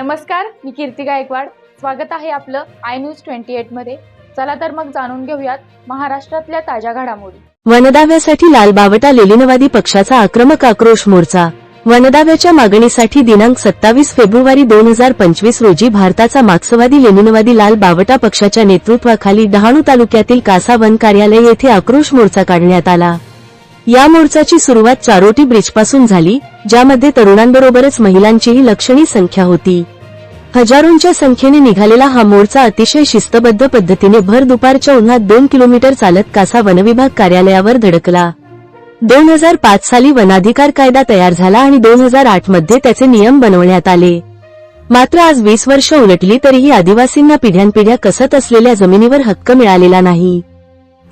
नमस्कार मी कीर्ती गायकवाड. स्वागत आहे आपलं आय न्यूज ट्वेंटी एटमध्ये. चला तर मग जाणून घेऊयात महाराष्ट्रातल्या ताज्या घडामोडी. वनदाव्यासाठी लाल बावटा लेलिनवादी पक्षाचा आक्रमक आक्रोश मोर्चा. वनदाव्याच्या मागणीसाठी दिनांक सत्तावीस फेब्रुवारी दोन हजार पंचवीस रोजी भारताचा मार्क्सवादी लेनिनवादी लाल बावटा पक्षाच्या नेतृत्वाखाली डहाणू तालुक्यातील कासा वन कार्यालय येथे आक्रोश मोर्चा काढण्यात आला. या मोर्चाची सुरुवात चारोटी ब्रिजपासून झाली ज्यामध्ये तरुणांबरोबरच महिलांचीही लक्षणीय संख्या होती. हजारोंच्या संख्येने निघालेला हा मोर्चा अतिशय शिस्तबद्ध पद्धतीने भर दुपारच्या उन्हात दोन किलोमीटर चालत कासा वनविभाग कार्यालयावर धडकला. दोन हजार पाच साली वनाधिकार कायदा तयार झाला आणि दोन हजार आठमध्ये त्याचे नियम बनवण्यात आले. मात्र आज वीस वर्ष उलटली तरीही आदिवासींना पिढ्यानपिढ्या कसत असलेल्या जमिनीवर हक्क मिळालेला नाही.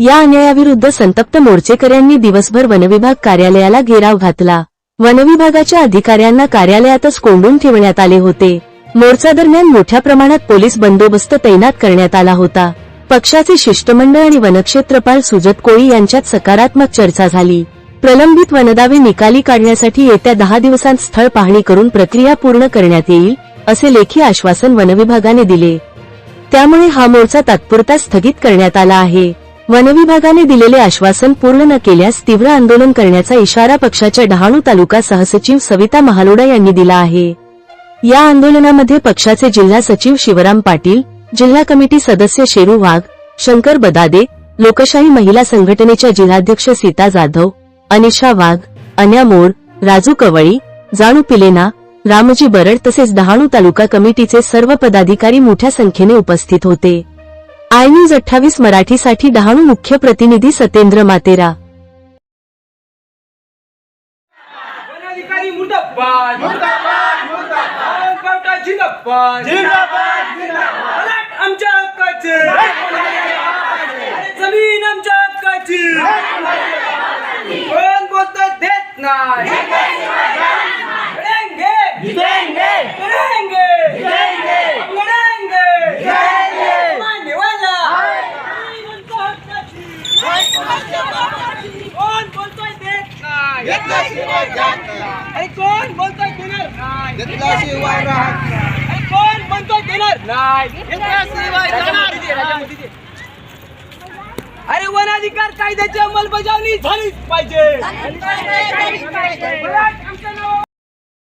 या अन्यायाविरुद्ध संतप्त मोर्चेकऱ्यांनी दिवसभर वनविभाग कार्यालयाला घेराव घातला. वनविभागाच्या अधिकाऱ्यांना कार्यालयातच कोंडून ठेवण्यात आले होते. मोर्चा दरम्यान मोठ्या प्रमाणात पोलीस बंदोबस्त तैनात करण्यात आला होता. पक्षाचे शिष्टमंडळ आणि वनक्षेत्रपाल सुजत कोळी यांच्यात सकारात्मक चर्चा झाली. प्रलंबित वनदावे निकाली काढण्यासाठी येत्या दहा दिवसांत स्थळ पाहणी करून प्रक्रिया पूर्ण करण्यात येईल असे लेखी आश्वासन वनविभागाने दिले. त्यामुळे हा मोर्चा तात्पुरता स्थगित करण्यात आला आहे. वनविभागाने दिलेले आश्वासन पूर्ण न केल्यास तीव्र आंदोलन करण्याचा इशारा पक्षाच्या डहाणू तालुका सहसचिव सविता महालोडा यांनी दिला आहे. या आंदोलनामध्ये पक्षाचे जिल्हा सचिव शिवराम पाटील जिल्हा कमिटी सदस्य शेरू वाघ शंकर बदादे लोकशाही महिला संघटनेच्या जिल्हाध्यक्ष सीता जाधव अनिशा वाघ अन्या मोर राजू कवळी जाणू पिलेना रामजी बरड तसेच डहाणू तालुका कमिटीचे सर्व पदाधिकारी मोठ्या संख्येने उपस्थित होते. आय न्यूज अठ्ठावीस मराठीसाठी डहाणू मुख्य प्रतिनिधी सतेंद्र मातेरा. जमीन आमच्या हक्काची. कोण बोलतो देत नाही लढेंगे लढेंगे लढेंगे लढेंगे मान्यवाला आमच्या हक्काची कोण बोलतोय देत नाही अरे कोण बोलतोय देणार नाही. अरे कोण म्हणतोय देणार नाही. अरे वन अधिकार कायद्याची अंमलबजावणी झालीच पाहिजे.